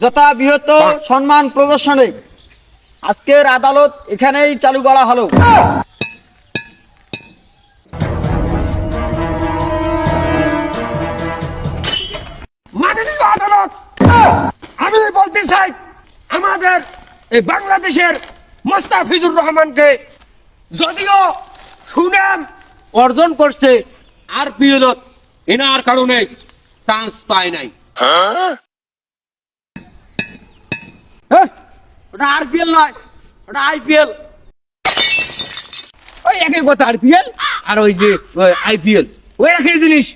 যথা বৃহত্ত সম্মান প্রদর্শনে আজকের আদালত এখানেই চালু করা হলো। মাননীয় আদালত আমি বলতে চাই আমাদের এই বাংলাদেশের মোস্তাফিজুর রহমানকে যদিও সুনাম অর্জন করছে আর পিএলত এনার কারণে চান্স পায় নাই। হ্যাঁ, ওটা আরপিএল নয় ওটা আইপিএল। ওই একই কথা আরপিএল আর ওই যে আইপিএল। ওই একই জিনিস।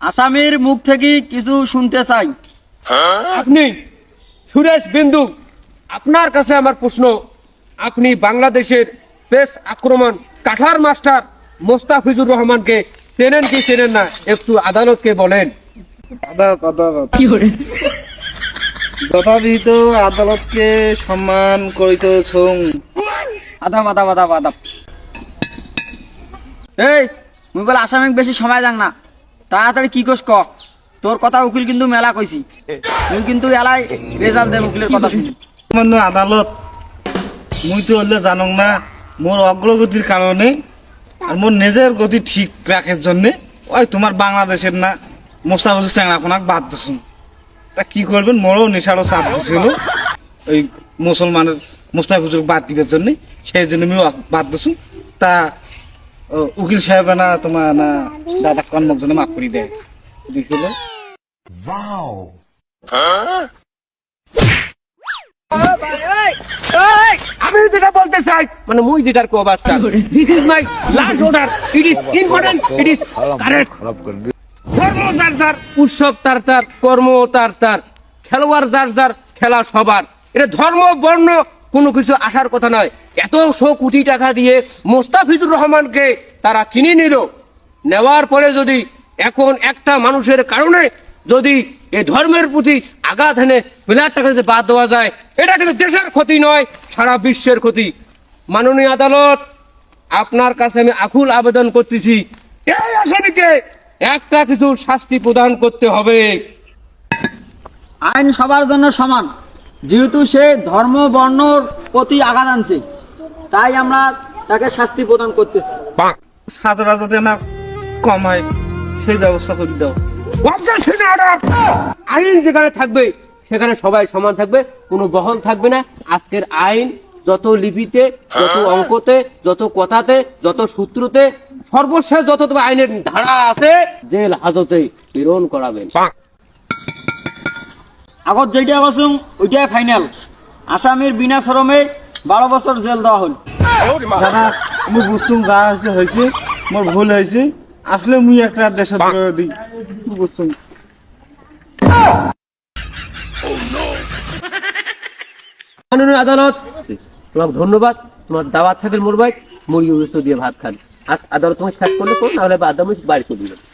আসামির মুখ থেকে কিছু শুনতে চাই। আপনি সুরেশ বিন্দু আপনার কাছে আমার প্রশ্ন। আপনি বাংলাদেশের পেস আক্রমণ কাঠার মাস্টার মোস্তাফিজুর রহমানকে চেনেন কি চেনেন না একটু আদালতকে বলেন। আদালত যথাবিহিত আদালতকে সম্মান করিতেছ। আদাব আদাব আদাব আদাব। এই মুই বলে আসামিক বেশি সময় যাং না। তাড়াতাড়ি কি কোস ক? তোর কথা উকিল কিন্তু মেলা কইছি। তুই কিন্তু এলাই রেজাল্ট দে উকিলের কথা শুনি। সামান্য আদালত মুই তো হলে জানং না মোর অগ্রগতির কারণে আর মোর নিজের গতি ঠিক রাখার জন্য ওই তোমার বাংলাদেশের না মোস্তাফিজুর চ্যাংড়াখোনাক বাদ দিছুন কি করবেন? মোরও নেশারও চাপ দিছিল ওই মুসলমানের মুস্তাফিজুর বাদ দিবার জন্য। সেই জন্য আমিও বাদ দিছুন তা উকিল সাহেব না তোমার না দাদা কর্মক জন্য মাফ করে দেয়। দিছিল আমি যেটা বলতে চাই মানে মুই যেটার চাই this is my last order it is important it is correct ধর্ম যার যার, উৎসব তার তার, কর্ম তার তার, খেলোয়াড় যার যার, খেলা সবার। এটা ধর্ম, বর্ণ, কোনো কিছু আসার কথা নয়। এত শো কোটি টাকা দিয়ে মোস্তাফিজুর রহমানকে তারা কিনে নিল। নেওয়ার পরে যদি এখন একটা মানুষের কারণে যদি এই ধর্মের প্রতি আঘাত এনে প্লেয়ারটাকে যদি বাদ দেওয়া যায়, এটা কিন্তু দেশের ক্ষতি নয়, সারা বিশ্বের ক্ষতি। মাননীয় আদালত, আপনার কাছে আমি আকুল আবেদন করতেছি। এই আসামিকে একটা কিছু শাস্তি প্রদান করতে হবে। আইন সবার জন্য সমান যেহেতু সে ধর্ম বর্ণর প্রতি আঘাত আনছে তাই আমরা তাকে শাস্তি প্রদান করতেছি। সাজরা যাতে না কম হয় সেই ব্যবস্থা করে দাও! আইন যেখানে থাকবে সেখানে সবাই সমান থাকবে কোনো বহন থাকবে না। আজকের আইন যত লিপিতে যত অঙ্কতে যত কথাতে যত সূত্রতে সর্বশেষ যত তবে আইনের ধারা আছে জেল হাজতে প্রেরণ করাবেন। আগত যেটা বসুন ওইটাই ফাইনাল আসামির বিনা শ্রমে বারো বছর জেল দেওয়া হল। দাদা আমি বুঝছুম যা হয়েছে হয়েছে মোর ভুল হয়েছে আসলে মুই একটা দেশের বুঝছুম আদালত তোমাকে ধন্যবাদ। তোমার দাওয়াত থাকলে মোর ভাই মুরগি উস্ত দিয়ে ভাত খান। আজ আদালত তোমাকে শেষ করলে করো নাহলে দাম বাড়ি চলে যাবে।